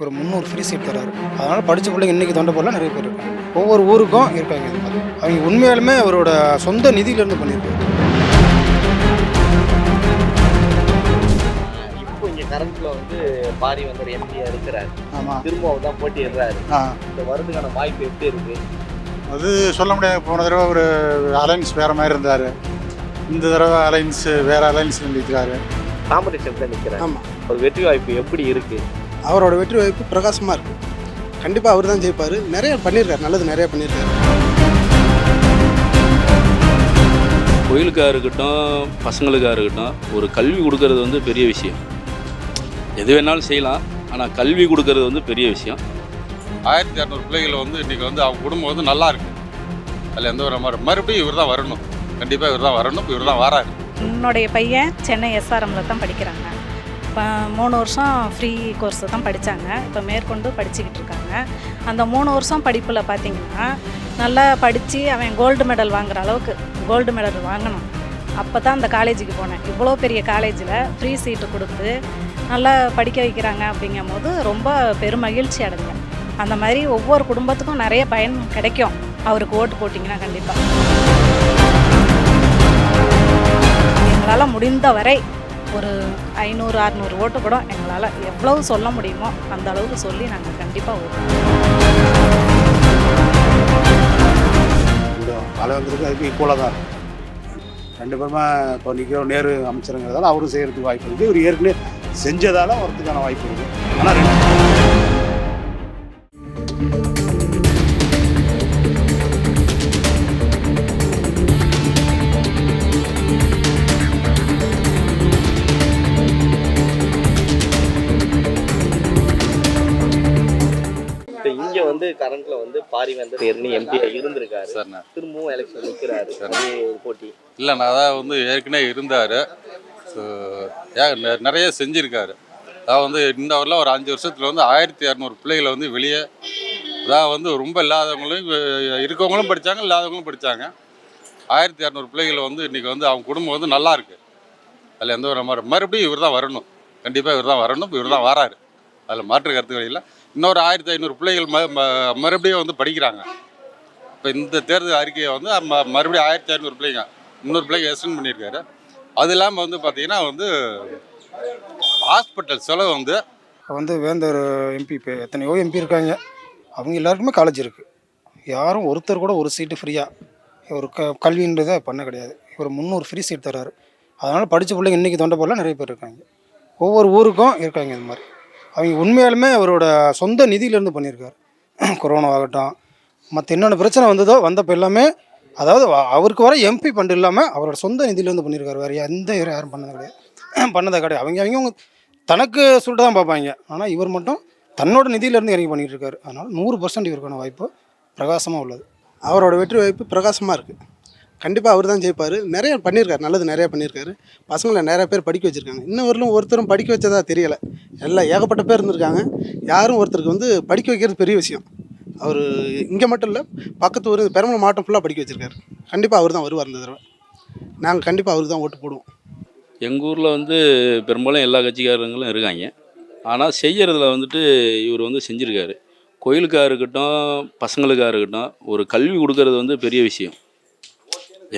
ஒரு முந்நூறு free seat தராரு அதனால் படித்த பிள்ளைங்க இன்றைக்கி தொண்டை போடலாம் நிறைய பேர் இருக்காங்க. ஒவ்வொரு ஊருக்கும் இருக்காங்க அவங்க உண்மையாலுமே அவரோட சொந்த நிதியிலேருந்து பண்ணியிருக்காரு இப்போ இங்க கரண்ட்ல வந்து பாரி வந்து எம்பியா இருக்கிறாரு. ஆமாம் திரும்ப அவர் தான் போட்டிடுறாரு ஆ. இந்த வரதுக்கான வாய்ப்பு எப்படி இருக்கு? அது சொல்ல முடியாது. போன தடவை ஒரு அலைன்ஸ் வேறு மாதிரி இருந்தார். இந்த தடவை அலைன்ஸ் வேறு அலைன்ஸில் நிற்கிறாரு காம்படிஷன்ல நிக்கிறாரு. ஆமாம் ஒரு வெற்றி வாய்ப்பு எப்படி இருக்கு? அவரோட வெற்றி வாய்ப்பு பிரகாசமாக இருக்குது கண்டிப்பாக அவர் தான் ஜெயிப்பார். நிறைய பண்ணியிருக்காரு நல்லது நிறைய பண்ணியிருக்காரு கோயிலுக்காக இருக்கட்டும் பசங்களுக்காக இருக்கட்டும் ஒரு கல்வி கொடுக்கறது வந்து பெரிய விஷயம். எது வேணாலும் செய்யலாம். ஆனால் கல்வி கொடுக்கறது வந்து பெரிய விஷயம். ஆயிரத்தி இரநூறு பிள்ளைகள் வந்து இன்றைக்கி வந்து அவங்க குடும்பம் வந்து நல்லா இருக்கு. அதில் எந்த ஒரு மறு மறுபடியும் இவர் தான் வரணும். கண்டிப்பாக இவர் தான் வரணும். இவர் தான் வராரு. என்னுடைய பையன் சென்னை எஸ்ஆர்எம்ல தான் படிக்கிறாங்க. இப்போ மூணு வருஷம் ஃப்ரீ கோர்ஸ் தான் படித்தாங்க இப்போ மேற்கொண்டு படிச்சுக்கிட்டு இருக்காங்க. அந்த மூணு வருஷம் படிப்பில் பார்த்திங்கன்னா நல்லா படித்து அவன் கோல்டு மெடல் வாங்குற அளவுக்கு கோல்டு மெடல் வாங்கணும். அப்போ தான் அந்த காலேஜுக்கு போனேன். இவ்வளோ பெரிய காலேஜில் ஃப்ரீ சீட்டு கொடுத்து நல்லா படிக்க வைக்கிறாங்க அப்படிங்கும்போது ரொம்ப பெருமகிழ்ச்சி அடைஞ்சேன். அந்த மாதிரி ஒவ்வொரு குடும்பத்துக்கும் நிறைய பயன் கிடைக்கும். அவருக்கு ஓட்டு போட்டிங்கன்னா கண்டிப்பாக எங்களால் முடிந்த வரை ஒரு ஐநூறு அறநூறு ஓட்டு கூட எங்களால் எவ்வளவு சொல்ல முடியுமோ அந்த அளவுக்கு சொல்லி நாங்கள் கண்டிப்பாக ஓட்டுவோம் இந்த தலைவங்கிறது அதுக்கு ஈக்குவலாக தான் இருக்கும் ரெண்டு பேருமே இப்போ நிற்கிற நேரு அமைச்சருங்கிறதால அவரும் செய்கிறதுக்கு வாய்ப்பு இருக்குது. இவர் ஏற்கனவே செஞ்சதால் வரதுக்கான வாய்ப்பு இருக்குது. ஆனால் ரெண்டு கரண்ட்ல வந்து பாரி வந்து ஏற்கனவே எம்பியா இருந்திருக்காரு. திரும்பவும் எலெக்ஷன் ஒரு போட்டி. இல்லை நான் அதான் வந்து ஏற்கனவே இருந்தார். நிறைய செஞ்சுருக்காரு. அதாவது வந்து இந்த வரலாம் ஒரு அஞ்சு வருஷத்தில் வந்து ஆயிரத்தி இரநூறு பிள்ளைகளை வந்து வெளியே அதாவது வந்து ரொம்ப இல்லாதவங்களும் இருக்கவங்களும் படித்தாங்க இல்லாதவங்களும் படித்தாங்க ஆயிரத்தி இரநூறு பிள்ளைகளை வந்து இன்றைக்கி வந்து அவங்க குடும்பம் வந்து நல்லா இருக்கு. அதில் எந்த ஒரு மறு மறுபடியும் இவர் தான் வரணும். கண்டிப்பாக இவர் தான் வரணும் இவர் தான் வராரு. அதில் மாற்று கருத்துக்கள் இல்லை. இன்னொரு ஆயிரத்தி ஐநூறு பிள்ளைகள் ம ம- மறுபடியும் வந்து படிக்கிறாங்க. இப்போ இந்த தேர்தல் அறிக்கையை வந்து ம- மறுபடியும் ஆயிரத்தி ஐநூறு பிள்ளைங்க முந்நூறு பிள்ளைங்க எக்ஸ்டெண்ட் பண்ணியிருக்காரு. அது இல்லாமல் வந்து பார்த்தீங்கன்னா வந்து ஹாஸ்பிட்டல் செலவு வந்து வந்து வேந்தர் எம்பி இப்போ எத்தனையோ எம்பி இருக்காங்க. அவங்க எல்லாருக்குமே காலேஜ் இருக்குது யாரும் ஒருத்தர் கூட ஒரு சீட்டு ஃப்ரீயாக ஒரு க கல்வின்றதை பண்ண கிடையாது. இவர் முந்நூறு ஃப்ரீ சீட் தர்றாரு அதனால் படித்த பிள்ளைங்க இன்றைக்கி தொண்டை போடலாம் நிறைய பேர் இருக்காங்க. ஒவ்வொரு ஊருக்கும் இருக்காங்க இந்த மாதிரி. அவங்க உண்மையாலுமே அவரோட சொந்த நிதியிலேருந்து பண்ணியிருக்காரு. கொரோனா ஆகட்டும் மற்ற என்னென்ன பிரச்சனை வந்ததோ வந்தப்போ எல்லாமே அதாவது அவருக்கு வர எம்பி ஃபண்ட் இல்லாமல் அவரோட சொந்த நிதியிலேருந்து பண்ணியிருக்காரு. வேறு எந்த இவரும் யாரும் பண்ணது கிடையாது. பண்ணதே கிடையாது. அவங்க அவங்க தனக்கு சொல்லிட்டு தான் பார்ப்பாங்க. ஆனால் இவர் மட்டும் தன்னோட நிதியிலேருந்து இறங்கி பண்ணிட்டு இருக்காரு. அதனால் நூறு பர்சன்ட் இவருக்கான வாய்ப்பு பிரகாசமாக உள்ளது. அவரோட வெற்றி வாய்ப்பு பிரகாசமாக இருக்குது கண்டிப்பாக அவர் தான் ஜெயிப்பார். நிறைய பண்ணியிருக்காரு. நல்லது நிறைய பண்ணியிருக்காரு. பசங்களை நிறைய பேர் படிக்க வச்சுருக்காங்க. இன்னும் வரலும் ஒருத்தரும் படிக்க வச்சதா தெரியலை. எல்லாம் ஏகப்பட்ட பேர் இருந்திருக்காங்க. யாரும் ஒருத்தருக்கு வந்து படிக்க வைக்கிறது பெரிய விஷயம். அவர் இங்கே மட்டும் இல்லை பக்கத்து ஊர் பெரம்பலூர் மாவட்டம் ஃபுல்லாக படிக்க வச்சுருக்காரு. கண்டிப்பாக அவர் தான் வருவார் இந்த தடவை. நாங்கள் கண்டிப்பாக அவருக்கு தான் ஓட்டு போடுவோம். எங்கள் ஊரில் வந்து பெரும்பாலும் எல்லா கட்சிக்காரங்களும் இருக்காங்க. ஆனால் செய்கிறதுல வந்துட்டு இவர் வந்து செஞ்சுருக்காரு. கோயிலுக்காக இருக்கட்டும் பசங்களுக்காக இருக்கட்டும் ஒரு கல்வி கொடுக்கறது வந்து பெரிய விஷயம்.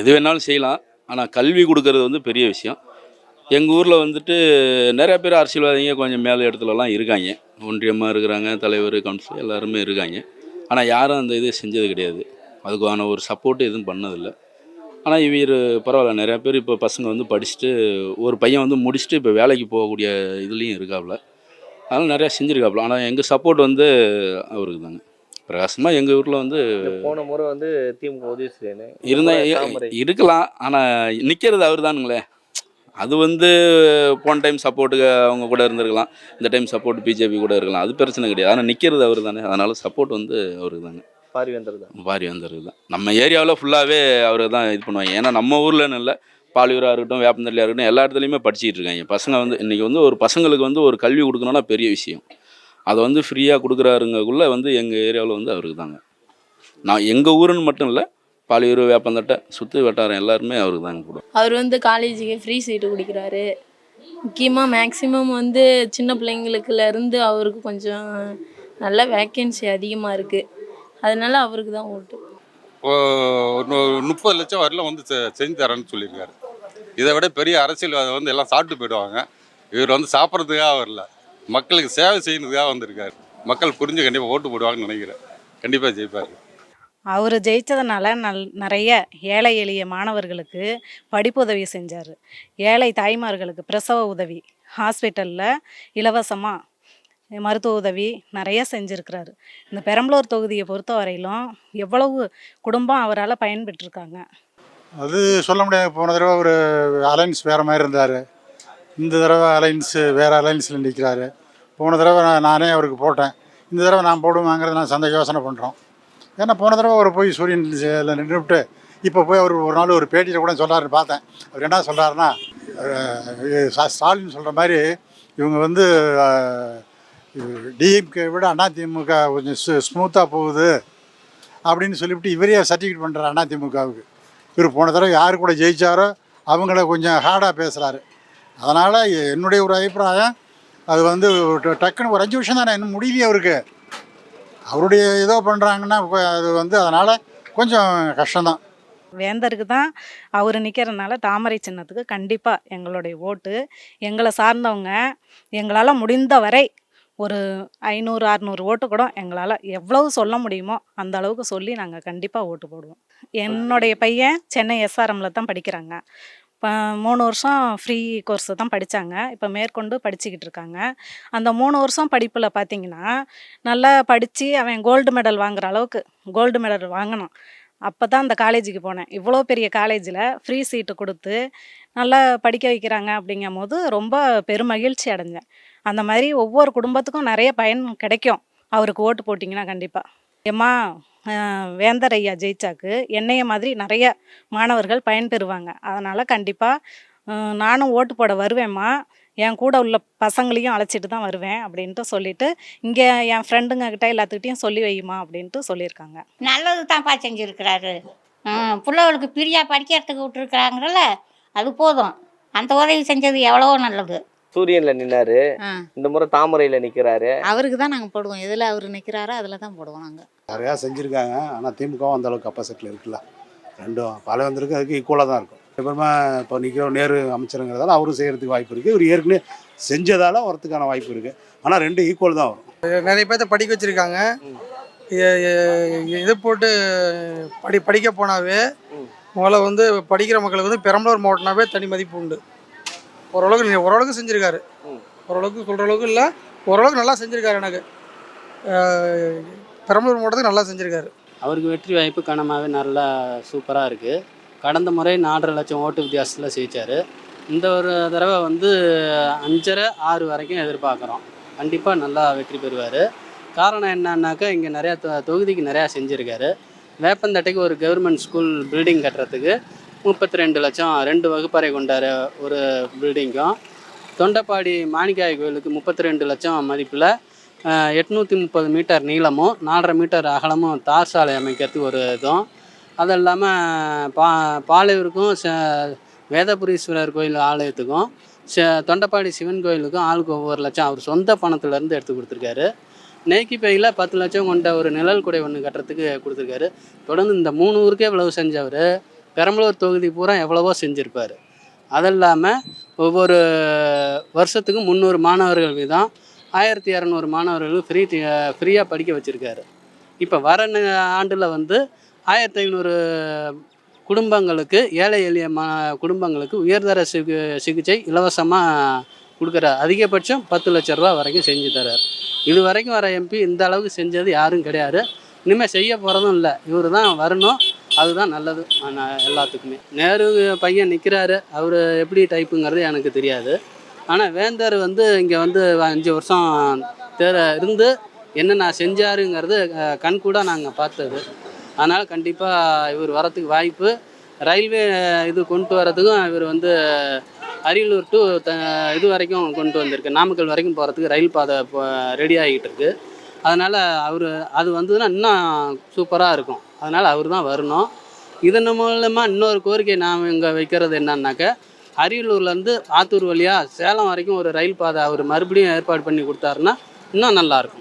எது வேணாலும் செய்யலாம். ஆனால் கல்வி கொடுக்கறது வந்து பெரிய விஷயம். எங்கள் ஊரில் வந்துட்டு நிறைய பேர் அரசியல்வாதிங்க கொஞ்சம் மேலே இடத்துலலாம் இருக்காங்க. ஒன்றியமாக இருக்கிறாங்க தலைவர் கவுன்சிலர் எல்லாருமே இருக்காங்க. ஆனால் யாரும் அந்த இது செஞ்சது கிடையாது. அதுக்கான ஒரு சப்போர்ட் எதுவும் பண்ணதில்லை. ஆனால் இவர் பரவாயில்ல. நிறையா பேர் இப்போ பசங்க வந்து படிச்சுட்டு ஒரு பையன் வந்து முடிச்சுட்டு இப்போ வேலைக்கு போகக்கூடிய இதுலேயும் இருக்காப்புல அதனால் நிறையா செஞ்சுருக்காப்புல ஆனால் எங்கள் சப்போர்ட் வந்து அவருக்கு தாங்க பிரகாசமாக எங்கள் ஊரில் வந்து போன முறை வந்து திமுக உதவி செய்யணும் இருந்தா தாமரை. இருக்கலாம். ஆனால் நிற்கிறது அவர் தானுங்களே அது வந்து போன டைம் சப்போர்ட்டுக்கு அவங்க கூட இருந்திருக்கலாம். இந்த டைம் சப்போர்ட் பிஜேபி கூட இருக்கலாம். அது பிரச்சனை கிடையாது. ஆனால் நிற்கிறது அவர் தானே அதனால் சப்போர்ட் வந்து அவருக்கு தாங்க பாரி வேந்தர் தான் பாரி வந்தருக்கு தான் நம்ம ஏரியாவில் ஃபுல்லாகவே அவர் தான் இது பண்ணுவாங்க. ஏன்னா நம்ம ஊர்லன்னு இல்லை. பாலியூராக இருக்கட்டும் வேப்பந்தள்ளியாக இருக்கட்டும் எல்லா இடத்துலையுமே படிச்சுக்கிட்டு இருக்காங்க. பசங்க வந்து இன்றைக்கி வந்து ஒரு பசங்களுக்கு வந்து ஒரு கல்வி கொடுக்கணும்னா பெரிய விஷயம். அதை வந்து ஃப்ரீயாக கொடுக்குறாருங்கக்குள்ளே வந்து எங்கள் ஏரியாவில் வந்து அவருக்கு தாங்க நான் எங்கள் ஊருன்னு மட்டும் இல்லை பாலியூர் வேப்பந்தட்டை சுற்று வட்டாரம் எல்லாருமே அவருக்கு தாங்க போடுவோம் அவர் வந்து காலேஜுக்கு ஃப்ரீ சீட்டு கொடுக்குறாரு. முக்கியமாக மேக்ஸிமம் வந்து சின்ன பிள்ளைங்களுக்குல இருந்து அவருக்கு கொஞ்சம் நல்ல வேக்கன்சி அதிகமாக இருக்குது அதனால அவருக்கு தான் ஓட்டு ஒரு முப்பது லட்சம் வரல வந்து செ- செஞ்சு தரேன்னு சொல்லியிருக்காரு. இதை விட பெரிய அரசியல்வாதி வந்து எல்லாம் சாப்பிட்டு போயிடுவாங்க. இவர் வந்து சாப்பிட்றதுக்காக வரல. மக்களுக்கு சேவை செய்யறதுக்காக வந்திருக்காரு. மக்கள் புரிஞ்சு கண்டிப்பாக ஓட்டு போடுவாங்கன்னு நினைக்கிறேன். கண்டிப்பாக ஜெயிப்பார். அவர் ஜெயித்ததுனால நல் நிறைய ஏழை எளிய மாணவர்களுக்கு படிப்புதவி செஞ்சார். ஏழை தாய்மார்களுக்கு பிரசவ உதவி ஹாஸ்பிட்டலில் இலவசமாக மருத்துவ உதவி நிறைய செஞ்சுருக்கிறாரு. இந்த பெரம்பலூர் தொகுதியை பொறுத்த வரையிலும் எவ்வளவு குடும்பம் அவரால் பயன்பெற்றிருக்காங்க? அது சொல்ல முடியாது. போன தடவை ஒரு அலைன்ஸ் வேறு மாதிரி இருந்தார். இந்த தடவை அலைன்ஸு வேறு அலைன்ஸில் நிற்கிறாரு. போன தடவை நான் நானே அவருக்கு போட்டேன். இந்த தடவை நான் போடுவாங்கிறத நான் சந்த யோசனை பண்ணுறோம் ஏன்னா போன தடவை அவர் போய் சூரியன் நின்றுவிட்டு இப்போ போய் அவர் ஒரு நாள் ஒரு பேட்டியில் கூட சொல்கிறாரு பார்த்தேன். அவர் என்ன சொல்கிறாருன்னா ஸ்டாலின் சொல்கிற மாதிரி இவங்க வந்து டிஎம்கே விட அதிமுக கொஞ்சம் ஸ்மூத்தாக போகுது அப்படின்னு சொல்லிவிட்டு இவரே சர்டிஃபிகேட் பண்ணுறாரு அதிமுகவுக்கு இவர் போன தடவை யார் கூட ஜெயிச்சாரோ அவங்கள கொஞ்சம் ஹார்டாக பேசுகிறாரு அதனால் என்னுடைய ஒரு அபிப்பிராயம் அது வந்து டக்குன்னு ஒரு அஞ்சு வருஷம் தானே இன்னும் முடியலையே அவருக்கு. அவருடைய ஏதோ பண்ணுறாங்கன்னா அது வந்து அதனால் கொஞ்சம் கஷ்டம்தான். வேந்தருக்கு தான் அவர் நிற்கிறதுனால தாமரை சின்னத்துக்கு கண்டிப்பாக எங்களுடைய ஓட்டு. எங்களை சார்ந்தவங்க எங்களால் முடிந்த வரை ஒரு ஐநூறு அறநூறு ஓட்டு கூட எங்களால் எவ்வளவு சொல்ல முடியுமோ அந்த அளவுக்கு சொல்லி நாங்கள் கண்டிப்பாக ஓட்டு போடுவோம். என்னுடைய பையன் சென்னை எஸ்ஆர்எம்மில் தான் படிக்கிறாங்க. இப்போ மூணு வருஷம் ஃப்ரீ கோர்ஸ் தான் படித்தாங்க இப்போ மேற்கொண்டு படிச்சுக்கிட்டு இருக்காங்க. அந்த மூணு வருஷம் படிப்பில் பார்த்தீங்கன்னா நல்லா படித்து அவன் கோல்டு மெடல் வாங்குற அளவுக்கு கோல்டு மெடல் வாங்கினான். அப்போ தான் அந்த காலேஜுக்கு போனேன். இவ்வளோ பெரிய காலேஜில் ஃப்ரீ சீட்டு கொடுத்து நல்லா படிக்க வைக்கிறாங்க அப்படிங்கும் போது ரொம்ப பெருமகிழ்ச்சி அடைஞ்சேன். அந்த மாதிரி ஒவ்வொரு குடும்பத்துக்கும் நிறைய பயன் கிடைக்கும். அவருக்கு ஓட்டு போட்டிங்கன்னா கண்டிப்பாக ஏம்மா வேந்தர் ஐயா ஜெயிச்சாக்கு. என்னைய மாதிரி நிறைய மாணவர்கள் பயன்பெறுவாங்க அதனால் கண்டிப்பாக நானும் ஓட்டு போட வருவேம்மா. என் கூட உள்ள பசங்களையும் அழைச்சிட்டு தான் வருவேன் அப்படின்ட்டு சொல்லிட்டு இங்கே என் ஃப்ரெண்டுங்க கிட்ட எல்லாத்துக்கிட்டையும் சொல்லி வையுமா அப்படின்ட்டு சொல்லியிருக்காங்க. நல்லது தான்ப்பா செஞ்சுருக்கிறாரு. பிள்ளைகளுக்கு பிரியா படிக்கிறதுக்கு விட்டுருக்குறாங்கல்ல அது போதும். அந்த உதவி செஞ்சது எவ்வளவோ நல்லது. சூரியன்ல நின்னாரு. இந்த முறை தாமரையில நிக்கிறாரு. அவருக்கு தான் நாங்கள் போடுவோம். எதில் அவர் நிற்கிறாரோ அதில் தான் போடுவோம் நாங்கள் நிறையா செஞ்சுருக்காங்க. ஆனால் திமுகவும் அந்த அளவுக்கு கப்பாசிட்டியில் இருக்குல்ல. ரெண்டும் பாலவேந்தருக்கு அதுக்கு ஈக்குவலாக தான் இருக்கும். அப்புறமா இப்போ நிற்கிற நேரு அமைச்சருங்கிறதால அவரும் செய்கிறதுக்கு வாய்ப்பு இருக்குது இவர் ஏற்கனவே செஞ்சதால் வரதுக்கான வாய்ப்பு இருக்குது ஆனால் ரெண்டு ஈக்குவல் தான் வரும். நிறைய பேர்த்த படிக்க வச்சுருக்காங்க. இது போட்டு படி படிக்க போனாவே முதல்ல வந்து படிக்கிற மக்களுக்கு வந்து பெரம்பலூர் மாவட்டம்னாவே தனி மதிப்பு உண்டு. ஓரளவுக்கு ஓரளவுக்கு செஞ்சுருக்காரு. ஓரளவுக்கு சொல்கிற அளவுக்கு இல்லை. ஓரளவுக்கு நல்லா செஞ்சுருக்காரு எனக்கு. பெரம்பலூர் மாவட்டத்துக்கு நல்லா செஞ்சுருக்காரு. அவருக்கு வெற்றி வாய்ப்பு கனமாகவே நல்லா சூப்பராக இருக்குது கடந்த முறை நாலரை லட்சம் ஓட்டு வித்தியாசத்தில் ஜெயிச்சார். இந்த ஒரு தடவை வந்து அஞ்சரை ஆறு வரைக்கும் எதிர்பார்க்குறோம். கண்டிப்பாக நல்லா வெற்றி பெறுவார். காரணம் என்னன்னாக்கா இங்கே நிறையா தொ தொகுதிக்கு நிறையா செஞ்சுருக்காரு. வேப்பந்தட்டைக்கு ஒரு கவர்மெண்ட் ஸ்கூல் பில்டிங் கட்டுறதுக்கு முப்பத்தி ரெண்டு லட்சம் ரெண்டு வகுப்பறை கொண்ட ஒரு பில்டிங்கும் தொண்டப்பாடி மாணிக்காய் கோயிலுக்கு முப்பத்தி ரெண்டு லட்சம் மதிப்பில் எட்நூற்றி முப்பது மீட்டர் நீளமும் நாலரை மீட்டர் அகலமும் தார் சாலை அமைக்கிறதுக்கு ஒரு இதுவும் அது இல்லாமல் பா பாலையூருக்கும் ச வேதபுரீஸ்வரர் கோயில் ஆலயத்துக்கும் ச தொண்டப்பாடி சிவன் கோயிலுக்கும் ஆளுக்கு ஒவ்வொரு லட்சம் அவர் சொந்த பணத்துலேருந்து எடுத்து கொடுத்துருக்காரு. நெய்க்கி பையில் பத்து லட்சம் கொண்ட ஒரு நிழல் குடை ஒன்று கட்டுறதுக்கு கொடுத்துருக்காரு. தொடர்ந்து இந்த மூணு ஊருக்கே இவ்வளவு செஞ்சவர். பெரம்பலூர் தொகுதி பூரா எவ்வளவோ செஞ்சுருப்பார். அது இல்லாமல் ஒவ்வொரு வருஷத்துக்கும் முந்நூறு மாணவர்கள் வீதம் ஆயிரத்தி இரநூறு மாணவர்கள் ஃப்ரீ ஃப்ரீயாக படிக்க வச்சுருக்காரு. இப்போ வர ஆண்டில் வந்து ஆயிரத்தி ஐநூறு குடும்பங்களுக்கு ஏழை எளிய மா குடும்பங்களுக்கு உயர்தர சிகு சிகிச்சை இலவசமாக கொடுக்குறாரு. அதிகபட்சம் பத்து லட்ச ரூபா வரைக்கும் செஞ்சு தர்றார். இது வரைக்கும் வர எம்பி இந்த அளவுக்கு செஞ்சது யாரும் கிடையாது. இனிமேல் செய்ய போகிறதும் இல்லை. இவர் தான் வரணும். அதுதான் நல்லது. எல்லாத்துக்குமே. நேரு பையன் நிற்கிறாரு அவர் எப்படி டைப்புங்கிறது எனக்கு தெரியாது. ஆனால் வேந்தர் வந்து இங்கே வந்து அஞ்சு வருஷம் தேர இருந்து என்னென்ன செஞ்சாருங்கிறது கண் கூட நாங்கள் பார்த்தது. அதனால் கண்டிப்பாக இவர் வரத்துக்கு வாய்ப்பு. ரயில்வே இது கொண்டு வரதுக்கும் இவர் வந்து அரியலூர் டு த இது வரைக்கும் கொண்டு வந்திருக்கு. நாமக்கல் வரைக்கும் போகிறதுக்கு ரயில் பாதை இப்போ ரெடி ஆகிட்டு இருக்கு. அதனால் அவர் அது வந்ததுன்னா இன்னும் சூப்பராக இருக்கும். அதனால் அவர் தான் வரணும். இதன் மூலமாக இன்னொரு கோரிக்கை நாம் இங்கே வைக்கிறது என்னன்னாக்க அரியலூர்லேருந்து ஆத்தூர் வழியாக சேலம் வரைக்கும் ஒரு ரயில் பாதை அவர் மறுபடியும் ஏற்பாடு பண்ணி கொடுத்தாருன்னா இன்னும் நல்லாயிருக்கும்